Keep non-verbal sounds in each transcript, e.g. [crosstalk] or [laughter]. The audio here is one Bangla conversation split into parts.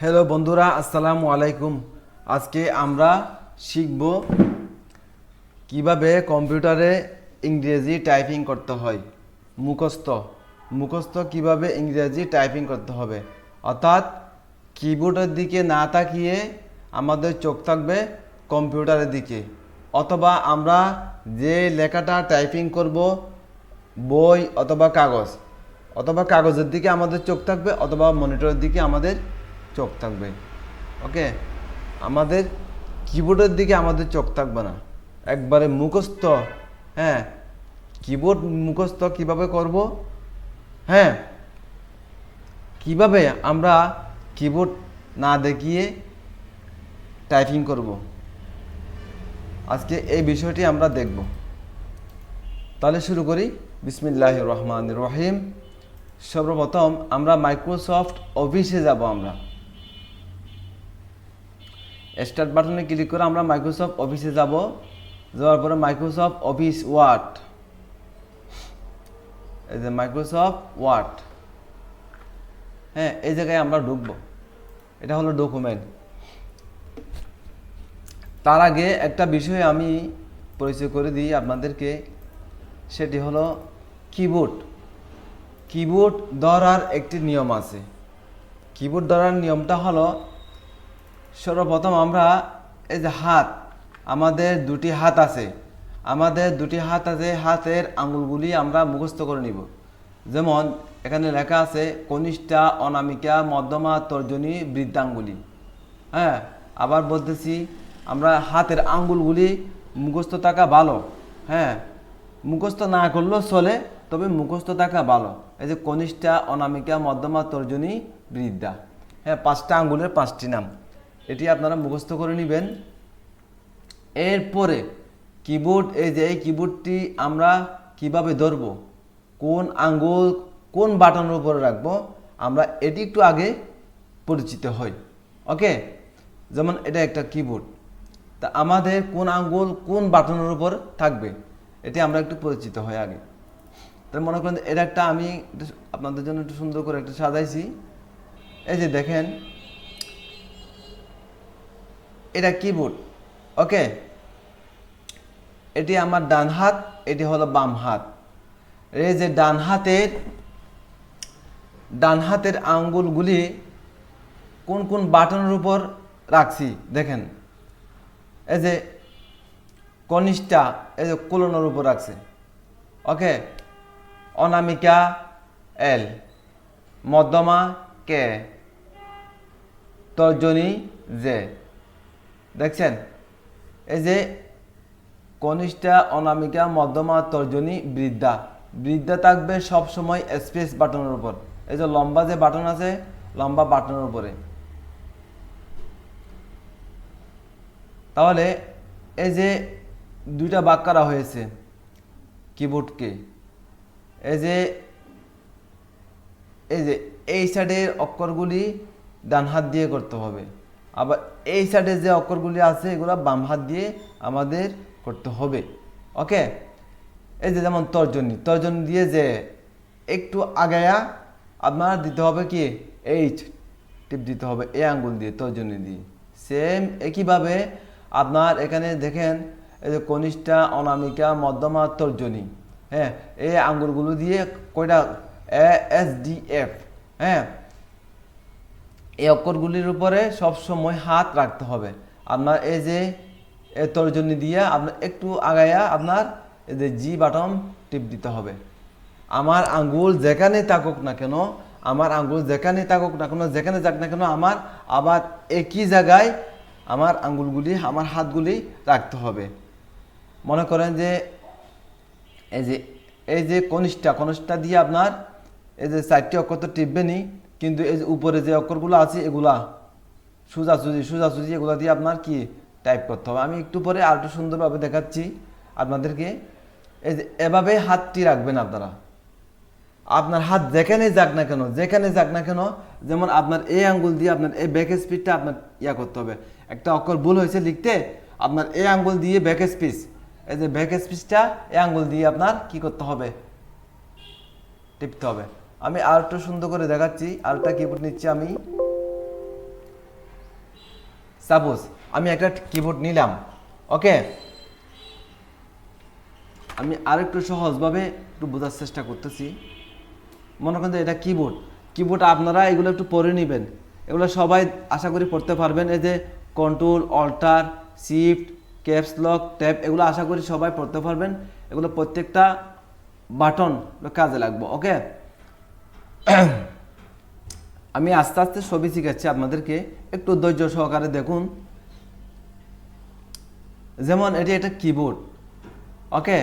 হ্যালো বন্ধুরা, আসসালামু আলাইকুম। আজকে আমরা শিখব কীভাবে কম্পিউটারে ইংরেজি টাইপিং করতে হয়। মুখস্থ। মুখস্থ কীভাবে ইংরেজি টাইপিং করতে হবে। অর্থাৎ কিবোর্ডের দিকে না তাকিয়ে আমাদের চোখ থাকবে কম্পিউটারের দিকে। অথবা আমরা যে লেখাটা টাইপিং করব, বই অথবা কাগজ। অথবা কাগজের দিকে আমাদের চোখ থাকবে, অথবা মনিটরের দিকে আমাদের চোখ থাকবে। ওকে আমাদের কিবোর্ডের দিকে আমাদের চোখ থাকবে না। একবারে মুখস্থ হ্যাঁ? কিবোর্ড মুখস্থ কীভাবে করব? হ্যাঁ? কীভাবে আমরা কিবোর্ড না দেখিয়ে টাইপিং করব? আজকে এই বিষয়টি আমরা দেখব। তাহলে শুরু করি। বিসমিল্লাহ রহমান রহিম। সর্বপ্রথম আমরা মাইক্রোসফট অফিসে যাব আমরা। স্টার্ট বাটনে ক্লিক করে আমরা মাইক্রোসফট অফিসে যাব। যাওয়ার পরে মাইক্রোসফট অফিস ওয়ার্ড এই যে মাইক্রোসফট ওয়ার্ড হ্যাঁ এই জায়গায় আমরা ঢুকবো। এটা হলো ডকুমেন্ট তার আগে একটা বিষয় আমি পরিচয় করে দিই আপনাদেরকে। সেটি হলো কিবোর্ড কিবোর্ড ধরার একটি নিয়ম আছে। কিবোর্ড ধরার নিয়মটা হলো সর্বপ্রথম আমরা এই যে হাত, আমাদের দুটি হাত আছে। আমাদের দুটি হাত আছে, হাতের আঙুলগুলি আমরা মুখস্থ করে নিব। যেমন এখানে লেখা আছে, কনিষ্ঠা অনামিকা মধ্যমা তর্জনী বৃদ্ধাঙ্গুলি। হ্যাঁ আবার বলতেছি, আমরা হাতের আঙ্গুলগুলি মুখস্থ থাকা ভালো। হ্যাঁ মুখস্থ না করলেও চলে, তবে মুখস্থ থাকা ভালো। এই যে কনিষ্ঠা অনামিকা মধ্যমা তর্জনী বৃদ্ধা। হ্যাঁ পাঁচটা আঙ্গুলের পাঁচটি নাম। এটি আপনারা মুখস্থ করে নেবেন। এরপরে কিবোর্ড এই যে এই কিবোর্ডটি আমরা কীভাবে ধরব, কোন আঙ্গুল, কোন বাটনের উপরে রাখব, আমরা এটি একটু আগে পরিচিত হই। ওকে যেমন এটা একটা কিবোর্ড তা আমাদের কোন আঙ্গুল, কোন বাটনের উপর থাকবে, এটি আমরা একটু পরিচিত হই আগে। তার মনে করেন এটা একটা আমি আপনাদের জন্য একটু সুন্দর করে একটা সাজাইছি। এই যে দেখেন এটা কিবোর্ড ওকে এটি আমার ডান হাত, এটি হলো বাম হাত। এই যে ডান হাতের ডান হাতের আঙ্গুলগুলি কোন কোন বাটনের উপর রাখছি, দেখেন। এই যে কনিষ্ঠা, এই যে কোলনের উপর রাখছে ওকে অনামিকা এল, মধ্যমা কে, তর্জনী জে। দেখছেন? এই যে কনিষ্ঠা, অনামিকা, মধ্যমা, তর্জনী, বৃদ্ধা। বৃদ্ধা থাকবে সব সময় স্পেস বাটনের উপর। এই যে লম্বা যে বাটন আছে, লম্বা বাটনের উপরে। তাহলে এই যে দুইটা বাক করা হয়েছে, কিবোর্ডকে। এই যে এই যে এই সাইডের অক্ষরগুলি ডান হাত দিয়ে করতে হবে। আবার এই সাইডে যে অক্ষরগুলি আছে, এগুলো বাম হাত দিয়ে আমাদের করতে হবে। ওকে এই যে যেমন তর্জনী তর্জনী দিয়ে যে একটু আগায়া আপনার দিতে হবে কি? এইচ টিপ দিতে হবে, এই আঙ্গুল দিয়ে, তর্জনী দিয়ে। সেম একইভাবে আপনার এখানে দেখেন, এই যে কনিষ্ঠা, অনামিকা, মধ্যমা, তর্জনী। হ্যাঁ এই আঙ্গুলগুলো দিয়ে কয়টা? এস ডি এফ হ্যাঁ এই অক্ষরগুলির উপরে সবসময় হাত রাখতে হবে। আপনার এই যে তর্জনী দিয়ে আপনার একটু আগায়া আপনার এই যে জি বাটন টিপ দিতে হবে। আমার আঙ্গুল যেখানে থাকুক না কেন, আমার আঙ্গুল যেখানে থাকুক না কেন, যেখানে যাক না কেন, আমার আবার একই জায়গায় আমার আঙ্গুলগুলি, আমার হাতগুলি রাখতে হবে। মনে করেন যে এই যে এই যে কনিষ্ঠা কনিষ্ঠা দিয়ে আপনার এই যে চারটি অক্ষর তো টিপবেনই কিন্তু এই যে উপরে যে অক্ষরগুলো আছে, এগুলা সোজাসুজি সোজাসুজি, এগুলো দিয়ে আপনার কি টাইপ করতে হবে? আমি একটু পরে আর একটু সুন্দরভাবে দেখাচ্ছি আপনাদেরকে। এই যে এভাবে হাতটি রাখবেন আপনারা। আপনার হাত যেখানে যাক না কেন, যেখানে যাক না কেন, যেমন আপনার এই আঙ্গুল দিয়ে আপনার এই ব্যাক স্পিডটা আপনার ইয়া করতে হবে। একটা অক্ষর ভুল হয়েছে লিখতে, আপনার এই আঙ্গুল দিয়ে ব্যাক স্পিচ এই যে ব্যাক স্পিচটা এই আঙ্গুল দিয়ে আপনার কি করতে হবে? টিপতে হবে। আমি আর একটু সুন্দর করে দেখাচ্ছি আরেকটা কিবোর্ড নিচ্ছি আমি। সাপোজ আমি একটা কিবোর্ড নিলাম ওকে আমি আরেকটু সহজভাবে একটু বোঝার চেষ্টা করতেছি। মনে করেন এটা কিবোর্ড কিবোর্ড আপনারা এগুলো একটু পড়ে নেবেন। এগুলো সবাই আশা করি পড়তে পারবেন। এই যে control alter shift caps lock tab এগুলো আশা করি সবাই পড়তে পারবেন। এগুলো প্রত্যেকটা বাটন কাজে লাগবে ওকে [clears throat] আমি আস্তে আস্তে সবই শিখাচ্ছি আপনাদেরকে। একটু ধৈর্য সহকারে দেখুন। যেমন এটি একটা কিবোর্ড ওকে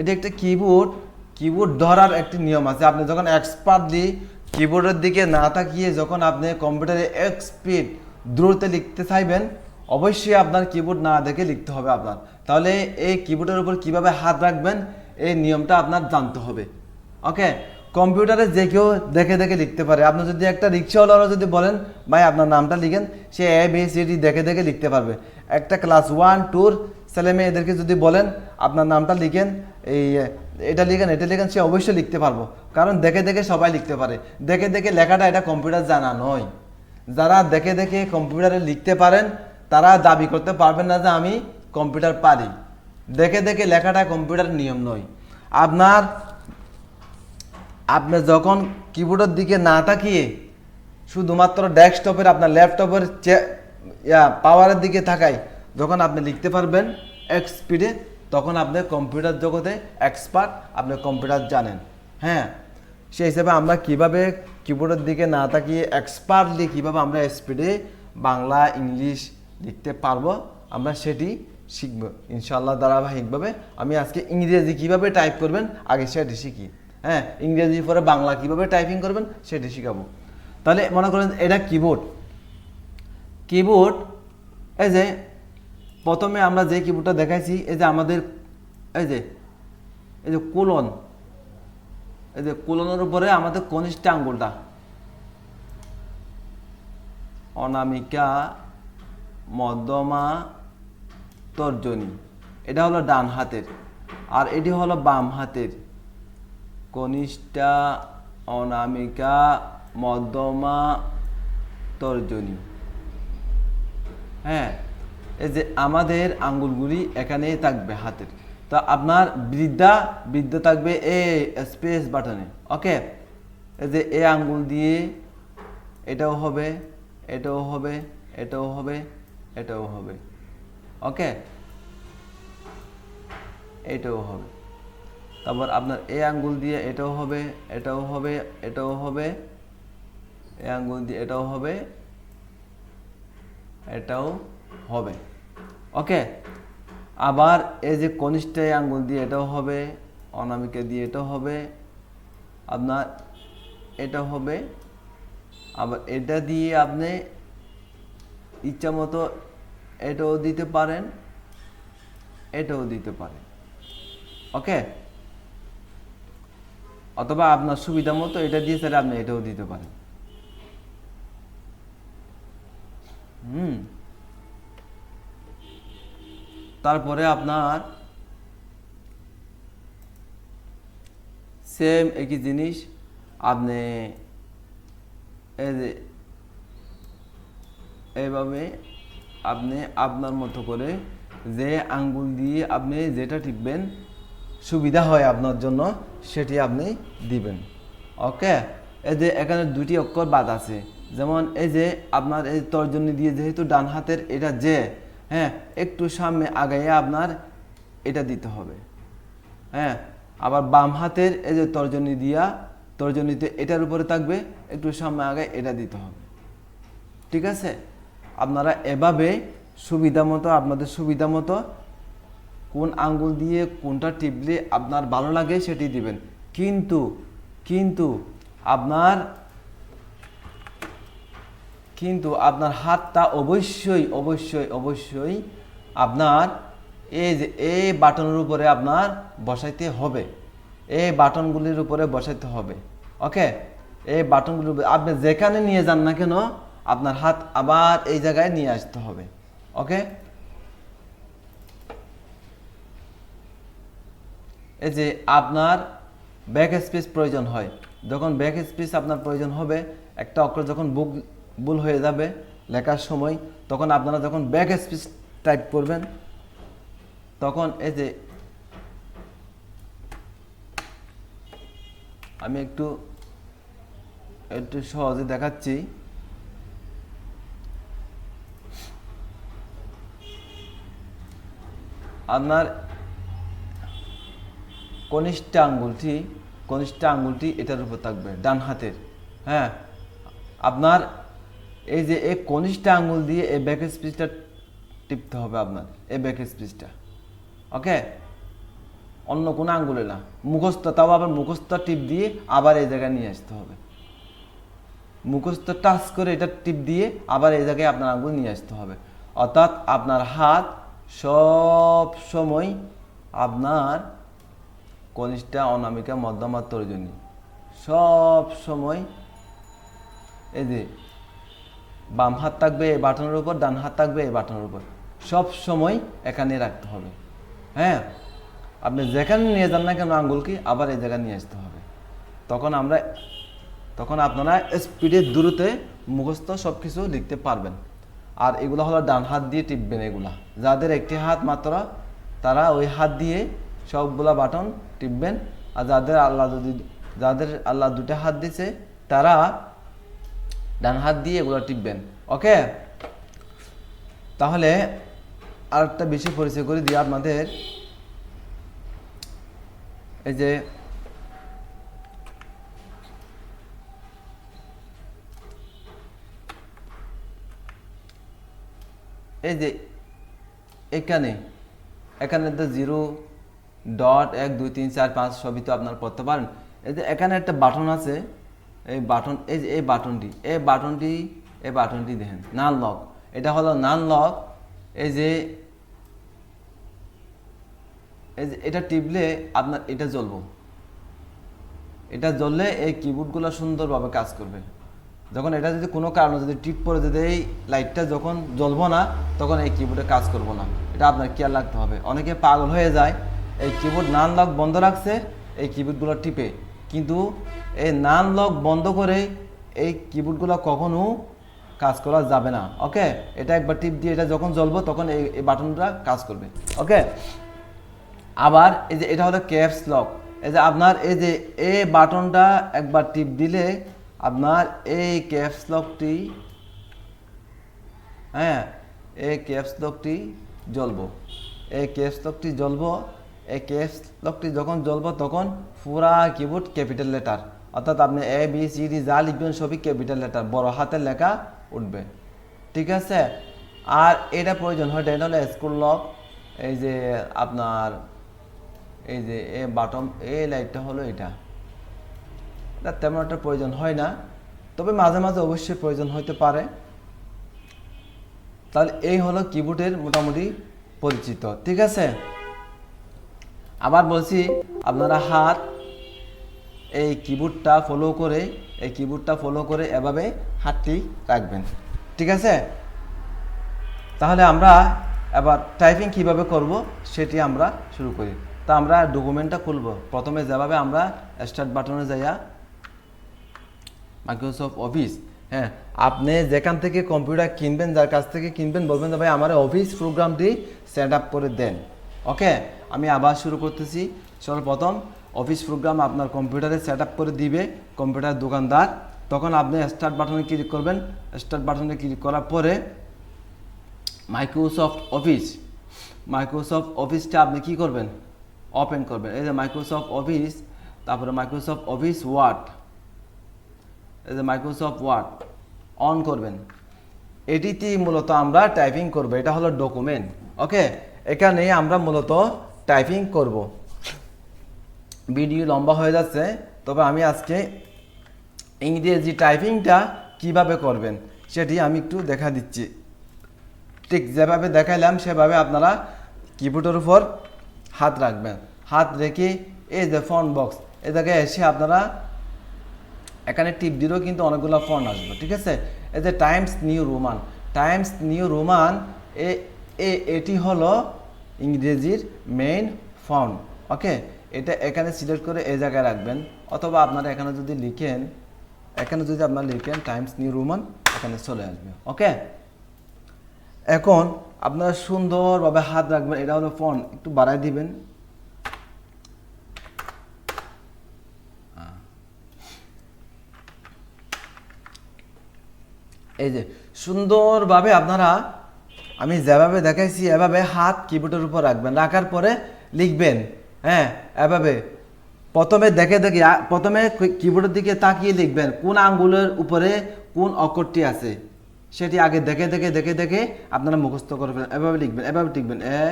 এটি একটা কিবোর্ড কিবোর্ড ধরার একটি নিয়ম আছে। আপনি যখন এক্সপার্টলি কিবোর্ডের দিকে না তাকিয়ে যখন আপনি কম্পিউটারে এক স্পিড দ্রুত লিখতে চাইবেন, অবশ্যই আপনার কিবোর্ড না দেখে লিখতে হবে আপনার। তাহলে এই কিবোর্ডের উপর কীভাবে হাত রাখবেন, এই নিয়মটা আপনার জানতে হবে ওকে কম্পিউটারে যে কেউ দেখে দেখে লিখতে পারে। আপনি যদি একটা রিক্সাওয়ালারও যদি বলেন, ভাই, আপনার নামটা লিখেন। সে এ বি সি ডি দেখে দেখে লিখতে পারবে। একটা ক্লাস ওয়ান টুর ছেলে মেয়েদেরকে যদি বলেন, আপনার নামটা লিখেন। এই, এটা লিখেন এটা লিখেন, সে অবশ্যই লিখতে পারব। কারণ দেখে দেখে সবাই লিখতে পারে। দেখে দেখে লেখাটা এটা কম্পিউটার জানা নয়। যারা দেখে দেখে কম্পিউটারে লিখতে পারেন, তারা দাবি করতে পারবেন না যে আমি কম্পিউটার পারি। দেখে দেখে লেখাটা কম্পিউটার নিয়ম নয়। আপনার আপনি যখন কিবোর্ডের দিকে না তাকিয়ে শুধুমাত্র ডেস্কটপের আপনার ল্যাপটপের পাওয়ারের দিকে তাকাই, যখন আপনি লিখতে পারবেন এক স্পিডে তখন আপনি কম্পিউটার জগতে এক্সপার্ট আপনি কম্পিউটার জানেন। হ্যাঁ সেই হিসাবে আমরা কীভাবে কিবোর্ডের দিকে না তাকিয়ে এক্সপার্টলি কীভাবে আমরা স্পিডে বাংলা, ইংলিশ লিখতে পারব, আমরা সেটি শিখব। ইনশাল্লাহ ধারাবাহিকভাবে আমি আজকে ইংরেজি কীভাবে টাইপ করবেন, আগে সেটি শিখি। হ্যাঁ ইংরেজি পরে বাংলা কীভাবে টাইপিং করবেন সেটি শিখাবো। তাহলে মনে করেন এটা কিবোর্ড কিবোর্ড এই যে প্রথমে আমরা যে কিবোর্ডটা দেখাইছি, এই যে আমাদের, এই যে এই যে কোলন, এই যে কোলনের উপরে আমাদের কনিষ্ঠ আঙ্গুলটা। অনামিকা, মধ্যমা, তর্জনী। এটা হলো ডান হাতের। আর এটি হলো বাম হাতের। কনিষ্ঠা অনামিকা মধ্যমা তর্জনী। হ্যাঁ এই যে আমাদের আঙ্গুলগুলি এখানে থাকবে হাতের। তো আপনার বৃদ্ধা, বৃদ্ধ থাকবে এ স্পেস বাটনে ওকে এই যে এ আঙ্গুল দিয়ে এটাও হবে এটাও হবে এটাও হবে এটাও হবে। ওকে এটাও হবে। তারপর আপনার এই আঙ্গুল দিয়ে এটাও হবে এটাও হবে এটাও হবে এই আঙ্গুল দিয়ে এটাও হবে এটাও হবে। ওকে আবার এই যে কনিষ্ঠ আঙ্গুল দিয়ে এটাও হবে, অনামিকা দিয়ে এটাও হবে, আপনার এটা হবে, আবার এটা দিয়ে আপনি ইচ্ছা মতো এটাও দিতে পারেন, এটাও দিতে পারেন। ওকে অথবা আপনার সুবিধা মতো এটা দিয়ে স্যার আপনি এটাও দিতে পারেন। হুম। তারপরে আপনার সেম একই জিনিস, আপনি এইভাবে আপনি আপনার মতো করে যে আঙ্গুল দিয়ে আপনি যেটা টিপবেন সুবিধা হয় আপনার জন্য, সেটি আপনি দিবেন। ওকে এই যে এখানে দুটি অক্ষর বাদ আছে। যেমন এই যে আপনার এই তর্জনী দিয়ে যেহেতু ডান হাতের এটা যে হ্যাঁ একটু সামনে আগাইয়ে আপনার এটা দিতে হবে। হ্যাঁ আবার বাম হাতের এই যে তর্জনী দিয়া, তর্জনীতে এটার উপরে থাকবে, একটু সামনে আগে এটা দিতে হবে। ঠিক আছে? আপনারা এভাবে সুবিধা মতো, আপনাদের সুবিধা মতো কোন আঙ্গুল দিয়ে কোনটা টিপলে আপনার ভালো লাগে সেটি দিবেন। কিন্তু কিন্তু আপনার কিন্তু আপনার হাতটা অবশ্যই অবশ্যই অবশ্যই আপনার এই যে এই বাটনের উপরে আপনার বসাইতে হবে। এই বাটনগুলির উপরে বসাইতে হবে। ওকে? এই বাটনগুলির উপরে আপনি যেখানে নিয়ে যান না কেন আপনার হাত আবার এই জায়গায় নিয়ে আসতে হবে। ওকে? এই যে আপনার ব্যাক স্পেস প্রয়োজন হয়, যখন ব্যাক স্পেস আপনার প্রয়োজন হবে, একটা অক্ষর যখন বুক, ভুল হয়ে যাবে লেখার সময়, তখন আপনারা যখন ব্যাক স্পেস টাইপ করবেন, তখন এই যে আমি একটু একটু সহজে দেখাচ্ছি। আপনার কনিষ্ঠ আঙ্গুলটি কনিষ্ঠ আঙ্গুলটি এটার উপর থাকবে, ডান হাতের হ্যাঁ? আপনার এই যে এই কনিষ্ঠ আঙ্গুল দিয়ে এই ব্যাক স্পিচটা টিপতে হবে আপনার, এই ব্যাক স্পিচটা ওকে অন্য কোনো আঙ্গুলে না, মুখস্থ, তাও আবার মুখস্থ টিপ দিয়ে আবার এই জায়গায় নিয়ে আসতে হবে। মুখস্থ টাচ করে এটা টিপ দিয়ে আবার এই জায়গায় আপনার আঙ্গুল নিয়ে আসতে হবে। অর্থাৎ আপনার হাত সব সময় আপনার কনিষ্ঠা অনামিকা মধ্যমা তর্জনী সব সময় এই যে বাম হাত থাকবে এই বাটনের উপর, ডান হাত থাকবে এই বাটনের উপর। সব সময় এখানে রাখতে হবে। হ্যাঁ? আপনি যেখানে নিয়ে যান না কেন আঙ্গুলকে আবার এই জায়গায় নিয়ে আসতে হবে। তখন আমরা, তখন আপনারা স্পিডের দূরতে মুখস্থ সব কিছু লিখতে পারবেন। আর এগুলো হলো ডান হাত দিয়ে টিপবেন এগুলা। যাদের একটি হাত মাত্র, তারা ওই হাত দিয়ে সবগুলা বাটন টিপবেন। আর যাদের আল্লাহ যদি যাদের আল্লাহ দুটা হাত দিছে, তারা ডান হাত দিয়ে এগুলো টিপবেন। ওকে? তাহলে আরেকটা বেশি পরিচয় করে দিই আপনাদের। এই যে এই যে এখানে এখানে তো জিরো ডট এক, দুই, তিন, চার, পাঁচ সবই তো আপনার পড়তে পারেন। এই যে এখানে একটা বাটন আছে, এই বাটন এই যে এই বাটনটি এই বাটনটি এই বাটনটি দেখেন নান লক এটা হলো নান লক এই যে এই যে এটা টিপলে আপনার এটা জ্বলবো। এটা জ্বললে এই কিবোর্ডগুলো সুন্দরভাবে কাজ করবে। যখন এটা যদি কোনো কারণে যদি টিপ পরে যদি এই লাইটটা যখন জ্বলবো না, তখন এই কিবোর্ডে কাজ করব না। এটা আপনার খেয়াল রাখতে হবে। অনেকে পাগল হয়ে যায় এই কিবোর্ড নান লক বন্ধ রাখছে, এই কিবোর্ডগুলো টিপে। কিন্তু এই নান লক বন্ধ করে এই কিবোর্ডগুলো কখনো কাজ করা যাবে না ওকে এটা একবার টিপ দিয়ে এটা যখন জ্বলবো, তখন এই বাটনটা কাজ করবে ওকে আবার এই যে এটা হলো ক্যাপস লক এই যে আপনার এই যে এই বাটনটা একবার টিপ দিলে আপনার এই ক্যাপস লকটি হ্যাঁ এই ক্যাপস লকটি জ্বলবো। এই ক্যাপস লকটি জ্বলবো এই ক্যাপস লকটি যখন জ্বলবো তখন পুরা কিবোর্ড ক্যাপিটাল লেটার। অর্থাৎ আপনি এ বি সি ডি যা লিখবেন সবই ক্যাপিটাল লেটার। বড় হাতের লেখা উঠবে। ঠিক আছে? আর এটা প্রয়োজন হয় এটা হলো স্কুল লক। এই যে আপনার, এই যে এ বাটম এই লাইটটা হলো এটা। এটা তেমন একটা প্রয়োজন হয় না। তবে মাঝে মাঝে অবশ্যই প্রয়োজন হতে পারে। তাহলে এই হলো কিবোর্ডের মোটামুটি পরিচিত। ঠিক আছে? আবার বলছি, আপনারা হাত, এই কিবোর্ডটা ফলো করে, এই কিবোর্ডটা ফলো করে এভাবে হাতটি রাখবেন। ঠিক আছে? তাহলে আমরা এবার টাইপিং কীভাবে করব সেটি আমরা শুরু করি। তা আমরা ডকুমেন্টটা খুলব। প্রথমে যেভাবে আমরা স্টার্ট বাটনে যাইয়া মাইক্রোসফট অফিস হ্যাঁ আপনি যেখান থেকে কম্পিউটার কিনবেন, যার কাছ থেকে কিনবেন, বলবেন যে, ভাই, আমার অফিস প্রোগ্রামটি সেট আপ করে দেন। ওকে আমি আবার শুরু করতেছি। সর্বপ্রথম অফিস প্রোগ্রাম আপনার কম্পিউটারে সেট করে দিবে কম্পিউটার দোকানদার। তখন আপনি স্টার্ট বাটনে ক্লিক করবেন। স্টার্ট বাটনে ক্লিক করার পরে মাইক্রোসফট অফিস মাইক্রোসফট অফিসটা আপনি কি করবেন? ওপেন করবেন। এই যে মাইক্রোসফট অফিস তারপরে মাইক্রোসফট অফিস ওয়ার্ড এই যে মাইক্রোসফট ওয়ার্ড অন করবেন। এটিতেই মূলত আমরা টাইপিং করব। এটা হলো ডকুমেন্ট ওকে এখানে আমরা মূলত টাইপিং করব। ভিডিও লম্বা হয়ে যাচ্ছে, তবে আমি আজকে ইংরেজি টাইপিংটা কীভাবে করবেন সেটি আমি একটু দেখা দিচ্ছি। ঠিক যেভাবে দেখাইলাম, সেভাবে আপনারা কিবোর্ডের উপর হাত রাখবেন। হাত রেখে এই যে ফোন বক্স এ জায়গায় এসে আপনারা এখানে টিপ দিলেও কিন্তু অনেকগুলো ফোন আসবে, ঠিক আছে? এই যে Times New Roman Times New Roman এ এ- এটি হলো ইংরেজির মেইন ফন্ট ওকে এটা এখানে সিলেক্ট করে এ জায়গায় রাখবেন। অথবা আপনারা এখানে যদি লিখেন, এখানে যদি আপনারা লিখেন টাইমস নিউ রোমান এখানে চলে আসবে ওকে এখন আপনারা সুন্দরভাবে হাত রাখবেন, এটা হলো ফোন একটু বাড়াই দিবেন। এই যে, সুন্দরভাবে আপনারা আমি যেভাবে দেখাইছি, এভাবে হাত কিবোর্ডের উপর রাখবেন। রাখার পরে লিখবেন হ্যাঁ এভাবে। প্রথমে দেখে দেখে প্রথমে কিবোর্ডের দিকে তাকিয়ে লিখবেন, কোন আঙ্গুলের উপরে কোন অক্ষরটি আছে। সেটি আগে দেখে দেখে দেখে দেখে আপনারা মুখস্থ করবেন এভাবে লিখবেন এভাবে লিখবেন। A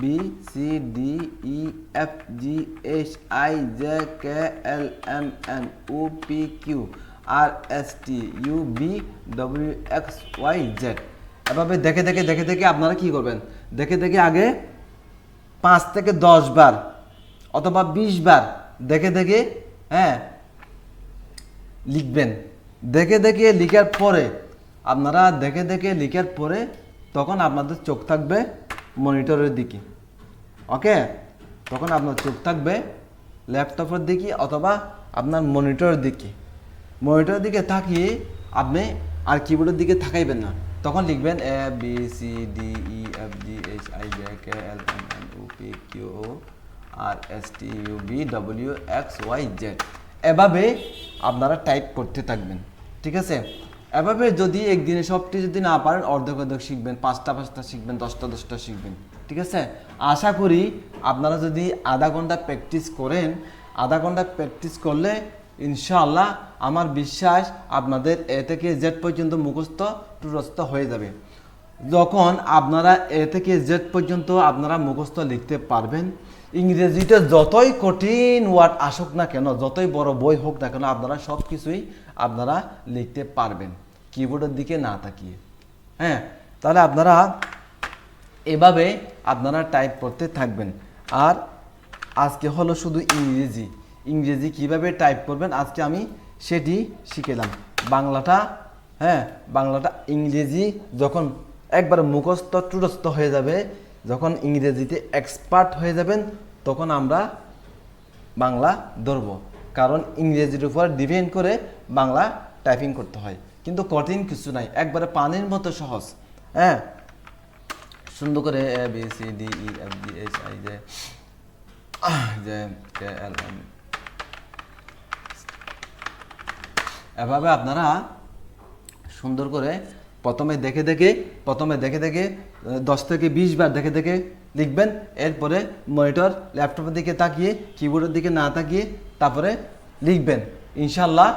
B C D E F G H I J K L M N O P Q R S T U V W X Y Z এভাবে দেখে দেখে দেখে দেখে আপনারা কি করবেন? দেখে দেখে আগে পাঁচ থেকে দশ বার অথবা বিশ বার দেখে দেখে হ্যাঁ লিখবেন। দেখে দেখে লিখার পরে, আপনারা দেখে দেখে লিখার পরে তখন আপনাদের চোখ থাকবে মনিটরের দিকে। ওকে? তখন আপনার চোখ থাকবে ল্যাপটপের দিকে অথবা আপনার মনিটরের দিকে। মনিটরের দিকে তাকিয়ে আপনি আর কিবোর্ডের দিকে থাকাইবেন না। তখন লিখবেন A B C D E F G H I J K L M N O P Q O R S T U V W X Y Z এভাবে আপনারা টাইপ করতে থাকবেন, ঠিক আছে? এভাবে যদি একদিনে সবটি যদি না পারেন, অর্ধেক অর্ধেক শিখবেন, পাঁচটা পাঁচটা শিখবেন, দশটা দশটা শিখবেন, ঠিক আছে? আশা করি আপনারা যদি আধা ঘণ্টা প্র্যাকটিস করেন, আধা ঘণ্টা প্র্যাকটিস করলে ইনশাআল্লাহ আমার বিশ্বাস আপনাদের এ থেকে জেড পর্যন্ত মুখস্থ, টুরস্থ হয়ে যাবে। যখন আপনারা এ থেকে জেড পর্যন্ত আপনারা মুখস্থ লিখতে পারবেন, ইংরেজিতে যতই কঠিন ওয়ার্ড আসুক না কেন, যতই বড় বই হোক না কেন, আপনারা সব কিছুই আপনারা লিখতে পারবেন। কিবোর্ডের দিকে না তাকিয়ে। হ্যাঁ তাহলে আপনারা এভাবে আপনারা টাইপ করতে থাকবেন। আর আজকে হলো শুধু ইংরেজি। ইংরেজি কীভাবে টাইপ করবেন, আজকে আমি সেটি শিখেলাম। বাংলাটা হ্যাঁ বাংলাটা ইংরেজি যখন একবার মুখস্থ টুরস্থ হয়ে যাবে, যখন ইংরেজিতে এক্সপার্ট হয়ে যাবেন, তখন আমরা বাংলা ধরবো। কারণ ইংরেজির উপর ডিপেন্ড করে বাংলা টাইপিং করতে হয়। কিন্তু কঠিন কিছু নাই, একবারে পানির মতো সহজ। হ্যাঁ সুন্দর করে A B C D E F G H I J J L M এভাবে আপনারা সুন্দর করে প্রথমে দেখে দেখে, প্রথমে দেখে দেখে দশ থেকে বিশ বার দেখে দেখে লিখবেন। এরপরে মনিটর, ল্যাপটপের দিকে তাকিয়ে কিবোর্ডের দিকে না তাকিয়ে তারপরে লিখবেন। ইনশাল্লাহ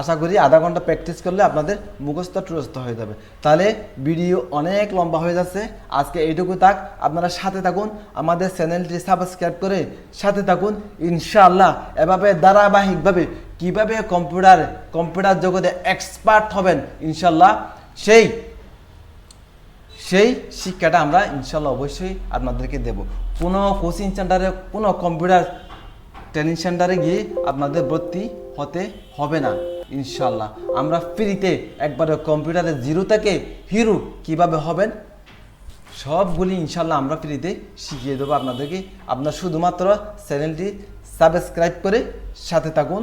আশা করি আধা ঘণ্টা প্র্যাকটিস করলে আপনাদের মুখস্থ টুরস্থ হয়ে যাবে। তাহলে ভিডিও অনেক লম্বা হয়ে যাচ্ছে। আজকে এইটুকু থাক। আপনারা সাথে থাকুন। আমাদের চ্যানেলটি সাবস্ক্রাইব করে সাথে থাকুন। ইনশাআল্লাহ, এভাবে ধারাবাহিকভাবে কীভাবে কম্পিউটার কম্পিউটার জগতে এক্সপার্ট হবেন, ইনশাল্লাহ সেই সেই শিক্ষাটা আমরা ইনশাল্লাহ অবশ্যই আপনাদেরকে দেব। কোনো কোচিং সেন্টারে কোনো কম্পিউটার ট্রেনিং সেন্টারে গিয়ে আপনাদের ভর্তি হতে হবে না, ইনশাল্লাহ। আমরা ফ্রিতে একবারে কম্পিউটারে জিরো থেকে হিরো কীভাবে হবেন, সবগুলি ইনশাল্লাহ আমরা ফ্রিতে শিখিয়ে দেবো আপনাদেরকে। আপনার শুধুমাত্র চ্যানেলটি সাবস্ক্রাইব করে সাথে থাকুন।